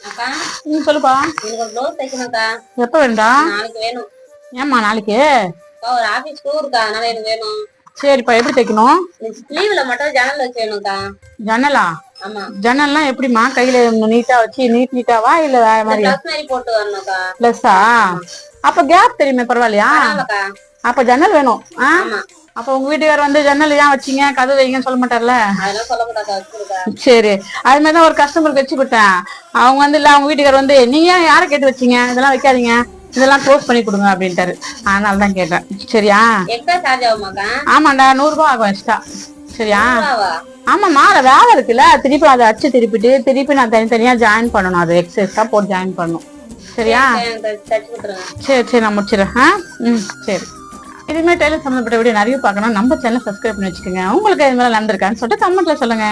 அக்கா நீ சொல்லுப்பா. எனக்கு ப்ளவுஸ் தைக்கணும்க்கா எப்ப வேண்டா? நாளைக்கு வேணும். ஏம்மா நாளைக்கு? ஒரு ஆபீஸ் டூருக்கா அதனால எனக்கு வேணும். சரிப்பா எப்படி தைக்கணும்? ஸ்லீவ்ல மட்டும் ஜன்னல் வச்சு வேணும்க்கா ஜன்னலா? ஆமா. ஜன்னல்லாம் எப்படிம்மா? கையில நீட்டா வச்சு நீட் நீட்டாவா இல்ல வேற மாதிரி போட்டு வரணும்க்கா பிளஸ்ஸா அப்ப கேப் தெரியுமே பரவாயில்லையா? அப்ப ஜன்னல் வேணும்? ஆமா. அப்ப உங்க வீட்டுக்கார் வந்து ஜன்னல் ஏன் வச்சீங்க? கதவு வைங்கன்னு சொல்ல மாட்டார்ல? சரி. அது மாதிரி தான் ஒரு கஸ்டமருக்கு வச்சு கொடுத்தேன். அவங்க வந்து இல்ல அவங்க வீட்டுக்கார் வந்து நீங்க ஏன் யாரை கேட்டு வச்சீங்க? இதெல்லாம் வைக்காதீங்க. இதெல்லாம் க்ளோஸ் பண்ணி கொடுங்க அப்படின்ட்டாரு. அதனால தான் கேட்டேன். சரியா? ஆமாண்டா நூறு ரூபாய் ஆகும் எக்ஸ்ட்ரா சரியா? ரூபாவா? ஆமாம்மா அதை வேலை இருக்குல்ல. திருப்பி அதை அச்சு திருப்பிட்டு திருப்பி நான் தனித்தனியா ஜாயின் பண்ணணும். அது எக்ஸசைஸா போட்டு ஜாயின் பண்ணணும். சரியா? சரி சரி நான் முடிச்சிடறேன். ஆ? ம் சரி. இதுமாதிரி டெய்லர் சம்மந்தப்பட்ட வீடியோ நிறைய பார்க்கணும். நம்ம சேனல் சப்ஸ்கிரைப் பண்ணி வச்சுக்கோங்க. உங்களுக்கு இது மாதிரி நடந்திருக்கான்னு சொல்லிட்டு கமெண்ட்ல சொல்லுங்க.